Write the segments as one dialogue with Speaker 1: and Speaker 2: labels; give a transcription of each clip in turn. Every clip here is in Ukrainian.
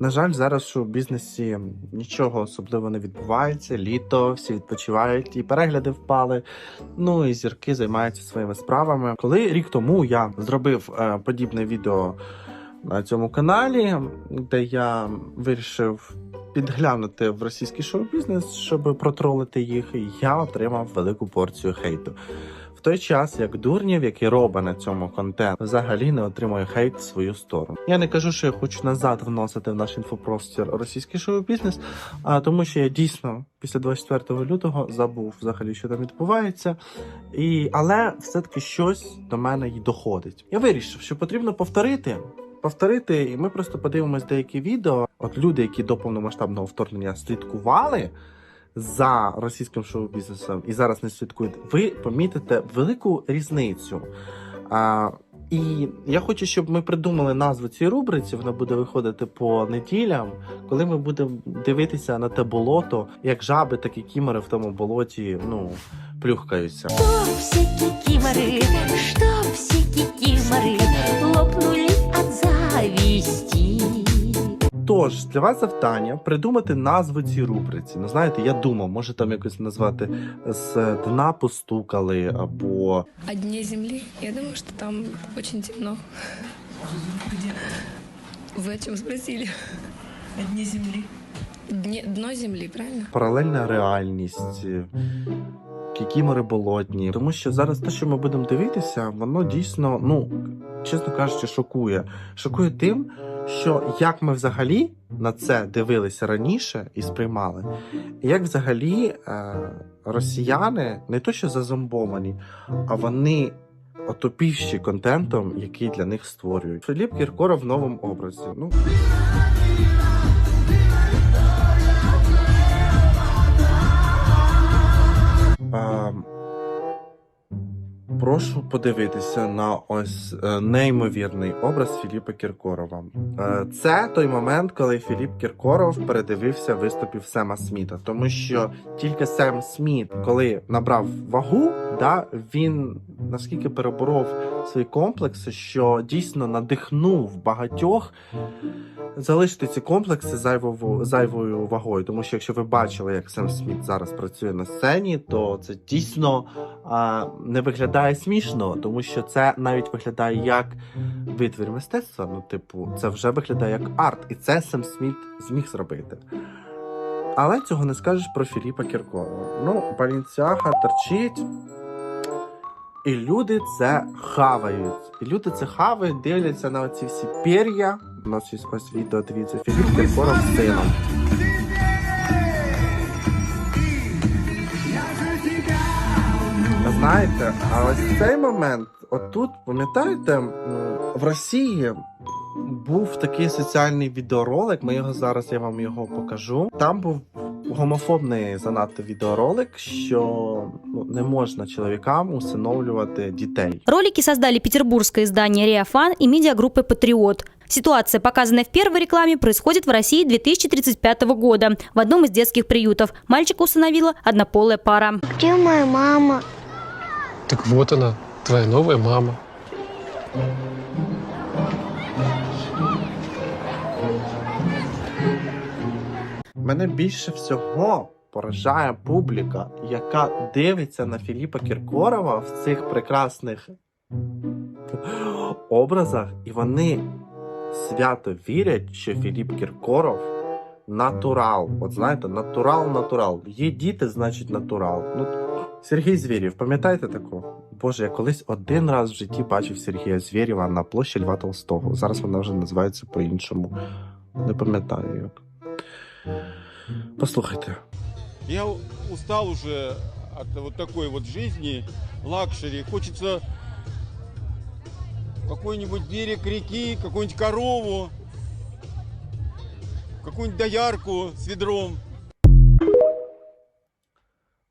Speaker 1: На жаль, зараз в бізнесі нічого особливо не відбувається. Літо, всі відпочивають, і перегляди впали. Ну і зірки займаються своїми справами. Коли рік тому я зробив е, подібне відео на цьому каналі, де я вирішив підглянути в російський шоу-бізнес, щоб протролити їх, я отримав велику порцію хейту. В той час, як дурнів, який робить на цьому контент, взагалі не отримує хейт в свою сторону. Я не кажу, що я хочу назад вносити в наш інфопростір російський шоу-бізнес, а тому, що я дійсно після 24 лютого забув взагалі, що там відбувається. І... Але все-таки щось до мене й доходить. Я вирішив, що потрібно повторити. Повторити, і ми просто подивимось деякі відео. От люди, які до повномасштабного вторгнення слідкували за російським шоу-бізнесом і зараз не слідкують, ви помітите велику різницю. А, і я хочу, щоб ми придумали назву цієї рубриці. Вона буде виходити по неділям, коли ми будемо дивитися на те болото, як жаби, так і кімери в тому болоті ну, плюхкаються.
Speaker 2: Чтоб все кикиморы, чтоб все кикиморы лопнули от зависти.
Speaker 1: Тож для вас завдання придумати назву цій рубриці. Ну знаєте, я думав, може там якось назвати з дна постукали або
Speaker 3: О дне Земли? Я думаю, что там очень темно. Вы о чем спросили?
Speaker 4: О дне земли.
Speaker 3: Дне, дно Земли, правильно?
Speaker 1: паралельна реальність. Кікімори болотні, тому що зараз те, що ми будемо дивитися, воно дійсно, ну чесно кажучи, шокує. Шокує тим, що як ми взагалі на це дивилися раніше і сприймали, як взагалі е, росіяни не то, що зазомбовані, а вони отопівші контентом, який для них створюють. Філіп Кіркоров в новому образі. Ну А, прошу подивитися на ось е, неймовірний образ Філіпа Кіркорова. Е, це той момент, коли Філіп Кіркоров передивився виступів Сема Сміта, тому що тільки Сем Сміт, коли набрав вагу, да, він наскільки переборов свої комплекси, що дійсно надихнув багатьох залишити ці комплекси зайвою, зайвою вагою. Тому що якщо ви бачили, як Сем Сміт зараз працює на сцені, то це дійсно а, не виглядає смішно, тому що це навіть виглядає як витвір мистецтва. Ну, типу, це вже виглядає як арт, і це Сем Сміт зміг зробити. Але цього не скажеш про Філіпа Кіркорова. Ну, Балінцяга торчить. І люди це хавають. І люди це хавають, дивляться на оці всі пір'я. У нас є ось відео, дивіться, Філіп Кіркоров з сином. Знаєте, а ось цей момент, отут, пам'ятаєте, в Росії був такий соціальний відеоролик. Ми його зараз я вам його покажу. Там був гомофобний занадто відеоролик, що ну, не можна чоловікам усиновлювати дітей.
Speaker 5: Ролики создали петербургское издание «Реафан» и медиагруппа «Патриот». Ситуация, показанная в первой рекламе, происходит в России 2035 года в одном из детских приютов. Мальчика усыновила однополая пара.
Speaker 6: Где моя мама?
Speaker 7: Так вот она, твоя новая мама.
Speaker 1: Мене більше всього поражає публіка, яка дивиться на Філіпа Кіркорова в цих прекрасних образах, і вони свято вірять, що Філіп Кіркоров натурал. От знаєте, натурал, натурал. Є діти, значить натурал. Ну, Сергій Звєрєв, пам'ятаєте такого? Боже, я колись один раз в житті бачив Сергія Звєрєва на площі Льва Толстого. Зараз вона вже називається по-іншому. Не пам'ятаю як. Послухайте.
Speaker 8: Я устал уже от вот такой вот жизни, лакшери. Хочется какой-нибудь берег реки, какую-нибудь корову, какую-нибудь доярку с ведром.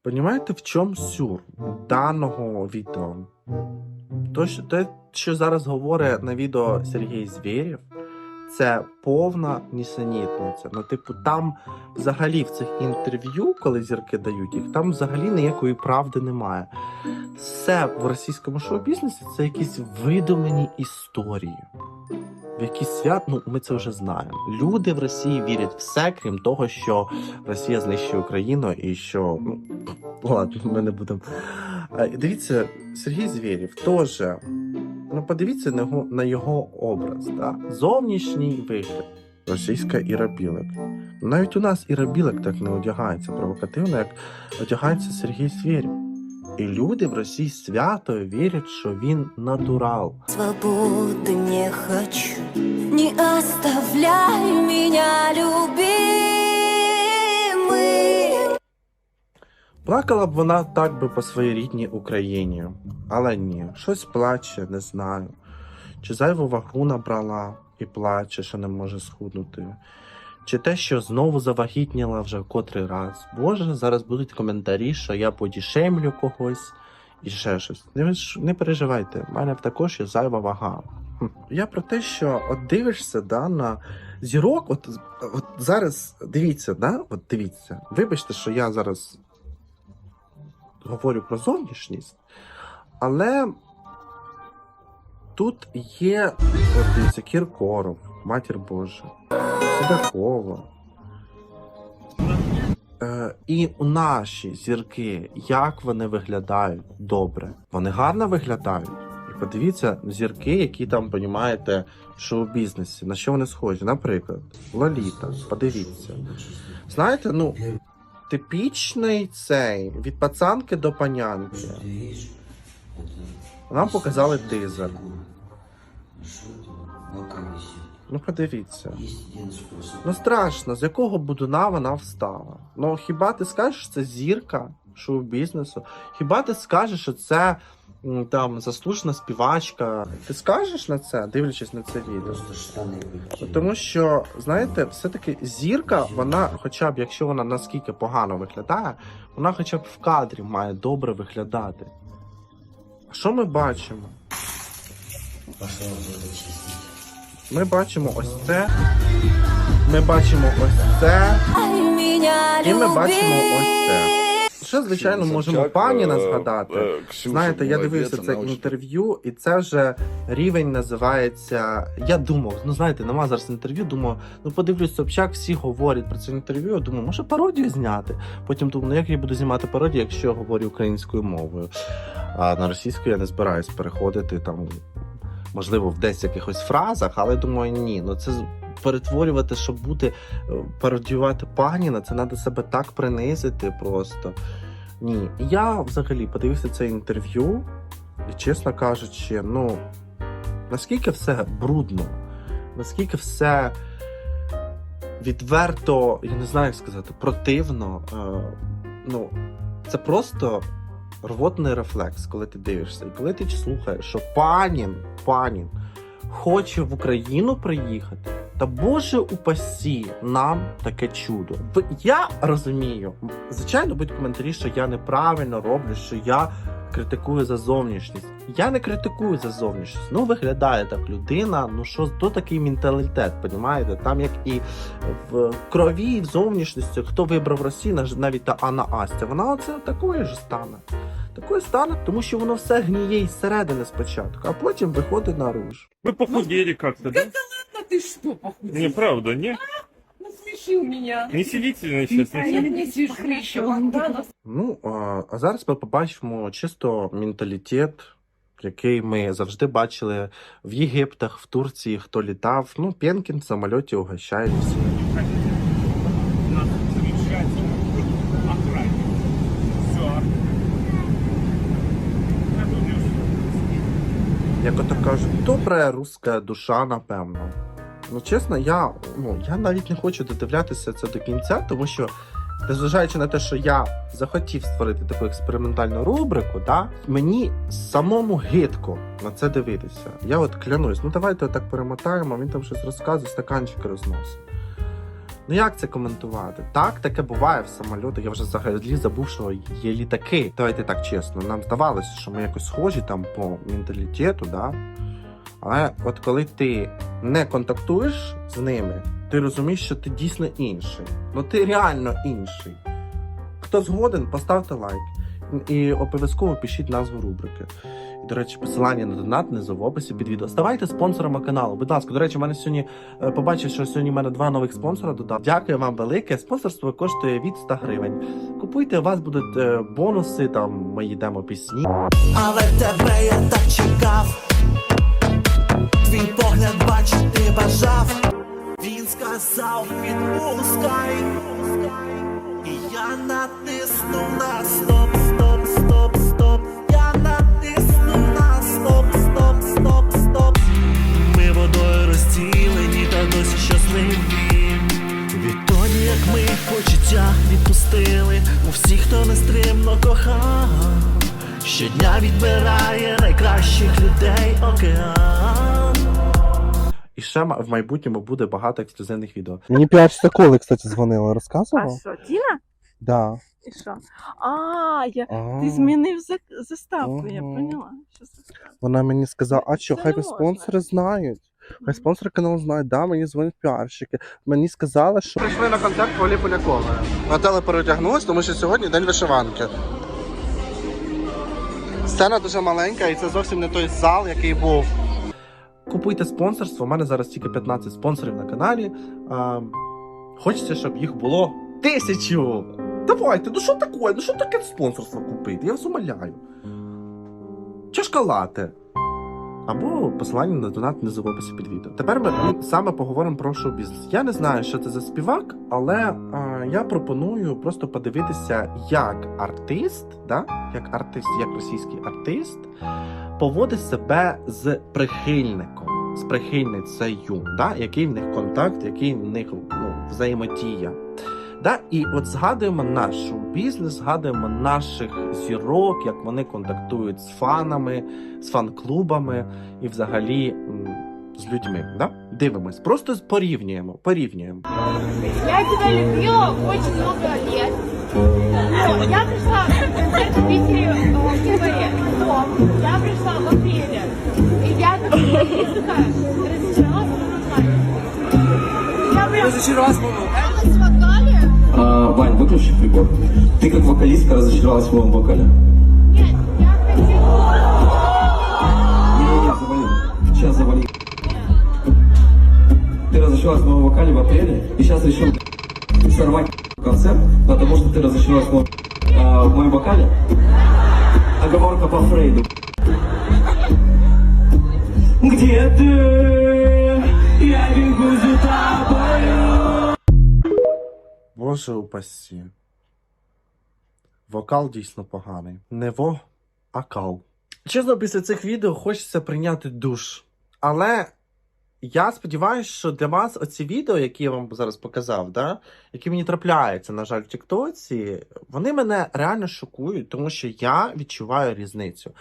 Speaker 1: Понімаєте, в чому сюр даного відео? То, що, те, що зараз говорить на відео Сергій Звєрєв, це повна нісенітниця. Ну, типу, там взагалі в цих інтерв'ю, коли зірки дають їх, там взагалі ніякої правди немає. Все в російському шоу-бізнесі це якісь видумані історії. в якісь свят, ну ми це вже знаємо. Люди в Росії вірять все, крім того, що Росія знищує Україну і що ну ладно, ми не будемо. Е, Дивіться, Сергій Звєрєв теж. Ну, подивіться на його, на його образ, да? зовнішній вигляд. Російська Іра Білик. Навіть у нас Іра Білик так не одягається провокативно, як одягається Сергій Звєрєв. І люди в Росії свято вірять, що він натурал.
Speaker 2: Свободы не хочу Не оставляй меня, любимый
Speaker 1: Плакала б вона так би по своїй рідній Україні, але ні, щось плаче, не знаю. Чи зайву вагу набрала і плаче, що не може схуднути. Чи те, що знову завагітніла вже котрий раз. Боже, зараз будуть коментарі, що я подішемлю когось і ще щось. Не, не переживайте, в мене також є зайва вага. Я про те, що от дивишся да, на зірок, от, от зараз дивіться, да, от дивіться. Вибачте, що я зараз говорю про зовнішність, але тут є дивіться, Кіркоров, Матір Божа, Судакова. Е, і наші зірки, як вони виглядають добре. Вони гарно виглядають. І подивіться зірки, які там, понімаєте, в шоу-бізнесі, на що вони схожі. Наприклад, Лоліта, подивіться. Знаєте, ну, типічний цей від пацанки до панянки. Нам показали тизер. Ну подивіться. Ну страшно, з якого будуна вона встала. Ну хіба ти скажеш, що це зірка шоу-бізнесу? Хіба ти скажеш, що це там заслужена співачка? Ти скажеш на це, дивлячись на це відео? Ну, Тому що, знаєте, все-таки зірка, вона, хоча б якщо вона наскільки погано виглядає, вона хоча б в кадрі має добре виглядати. А що ми бачимо? Ми бачимо ось це. Ми бачимо ось це. І ми бачимо ось це. Ще, звичайно, можемо
Speaker 6: Собчак,
Speaker 1: паніна
Speaker 6: е,
Speaker 1: згадати.
Speaker 6: е, Ксюша
Speaker 1: Знаєте, я
Speaker 6: молодець,
Speaker 1: дивився це
Speaker 6: вона
Speaker 1: інтерв'ю, і це вже рівень називається. Я думав, ну знаєте, нема зараз інтерв'ю. Думав, ну подивлюсь, Собчак, всі говорять про це інтерв'ю. Я думаю, може пародію зняти. Потім думаю, ну як я буду знімати пародію, якщо я говорю українською мовою. А на російську я не збираюсь переходити там, можливо, в десь якихось фразах, але думаю, ні, ну це. Перетворювати, щоб бути е, пародіювати паніна, це треба себе так принизити просто. Ні, я взагалі подивився це інтерв'ю, і чесно кажучи, ну наскільки все брудно, наскільки все відверто, я не знаю, як сказати, противно. Е, ну, це просто рвотний рефлекс, коли ти дивишся. І коли ти слухаєш, що панін, панін хоче в Україну приїхати. Та Боже упасі нам таке чудо. Я розумію, звичайно, будуть коментарі, що я неправильно роблю, що я критикую за зовнішність. Я не критикую за зовнішність. Ну, виглядає так людина. Ну що то такий менталітет, понімаєте? Там як і в крові, і в зовнішності, хто вибрав Росію, навіть та Анна Астя, вона оце такою ж стане. Такою стане, тому що воно все гніє із середини спочатку, а потім виходить наружу.
Speaker 9: Вы похудели как-то, да?
Speaker 4: Да ты что, похудел?
Speaker 9: Не, правда, не?
Speaker 4: Насмешил меня.
Speaker 9: Не селительно сейчас.
Speaker 4: А я не смешил. Да, нас-
Speaker 1: Ну, а, а зараз ми побачимо чисто менталітет, який ми завжди бачили в Єгиптах, в Турції, хто літав. Ну, Пенкін в самольоті угощає всіх. Як ото кажуть, добре руська душа, напевно. Ну, чесно, я, ну, я навіть не хочу додивлятися це до кінця, тому що, незважаючи на те, що я захотів створити таку експериментальну рубрику, да, мені самому гидко на це дивитися. Я от клянусь, ну давайте отак перемотаємо, він там щось розказує, стаканчики розносить. Ну як це коментувати? Так, таке буває в самольотах. Я вже взагалі забув, що є літаки. Давайте так чесно. Нам здавалося, що ми якось схожі там по менталітету, да? Але от коли ти не контактуєш з ними, ти розумієш, що ти дійсно інший. Ну ти реально інший. Хто згоден, поставте лайк. І обов'язково пишіть назву рубрики. І, до речі, посилання на донат внизу в описі під відео. Ставайте спонсорами каналу. Будь ласка, до речі, в мене сьогодні е, побачив, що сьогодні в мене два нових спонсора додав. Дякую вам велике. Спонсорство коштує від 100 гривень. Купуйте, у вас будуть е, бонуси, там мої демо пісні.
Speaker 6: Але тебе я так чекав. Твій погляд бачити бажав. Він сказав відпускай. І я натиснув на стоп, відпустили у всіх, хто нестримно кохав. Щодня відбирає найкращих людей океан.
Speaker 1: І ще в майбутньому буде багато ексклюзивних відео.
Speaker 10: Мені піарщиця Коли, кстати, дзвонила, розказував?
Speaker 4: А що, Тіна?
Speaker 10: Да.
Speaker 4: І що? А, я...
Speaker 10: А,
Speaker 4: ти змінив за- заставку, я поняла.
Speaker 10: Вона мені сказала, а що,
Speaker 4: Це
Speaker 10: хай
Speaker 4: не
Speaker 10: ви
Speaker 4: можна.
Speaker 10: спонсори знають. Хай спонсори каналу знають, да, мені дзвонять піарщики. Мені сказали, що
Speaker 1: Прийшли на концерт Валі Полякової. Наталя переодягнулась, тому що сьогодні день вишиванки. Сцена дуже маленька, і це зовсім не той зал, який був. Купуйте спонсорство. У мене зараз тільки 15 спонсорів на каналі. А, хочеться, щоб їх було тисячу. Давайте, ну що таке? Ну що таке спонсорство купити? Я вас умоляю. Чашка лате. Або посилання на донат внизу в описі під відео. Тепер ми саме поговоримо про шоу-бізнес. Я не знаю, що це за співак, але а, я пропоную просто подивитися, як артист, да? як артист, як російський артист, поводить себе з прихильником, з прихильницею, да? який в них контакт, який в них ну, взаємодія. Да? І от згадуємо наш шоу-бізнес, згадуємо наших зірок, як вони контактують з фанами, з фан-клубами і взагалі з людьми. Да? Дивимось, просто порівнюємо, порівнюємо.
Speaker 3: Я тебя любила очень много лет. Я пришла на в Питере э, в. Но я пришла в апреле. И я такая разочаровалась в. Я прям в
Speaker 6: Вань, выключи прибор. Ты как вокалистка разочаровалась в моем вокале. Сейчас завали. Ты разочаровалась в моем вокале в апреле и сейчас решил сорвать концерт, потому что ты разочаровалась в моем, а, в моем вокале. Оговорка по Фрейду. Где ты? Я бегу за
Speaker 1: Боже упасі. Вокал дійсно поганий. Не во, а кал. Чесно, після цих відео хочеться прийняти душ. Але я сподіваюся, що для вас оці відео, які я вам зараз показав, да, які мені трапляються, на жаль, в Тіктоці, вони мене реально шокують, тому що я відчуваю різницю.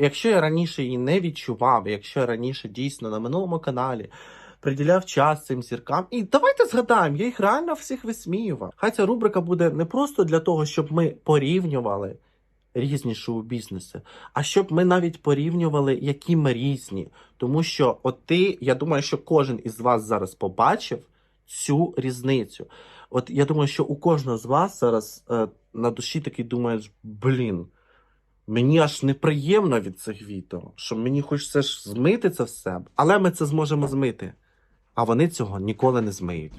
Speaker 1: Якщо я раніше її не відчував, якщо я раніше дійсно на минулому каналі приділяв час цим зіркам. І давайте згадаємо, я їх реально всіх висміював. Хай ця рубрика буде не просто для того, щоб ми порівнювали різні шоу-бізнеси, а щоб ми навіть порівнювали, які ми різні. Тому що от ти, я думаю, що кожен із вас зараз побачив цю різницю. От я думаю, що у кожного з вас зараз е, на душі такий думаєш, блін. Мені аж неприємно від цих відео, що мені хочеться ж змити це все. Але ми це зможемо змити. А вони цього ніколи не змиють.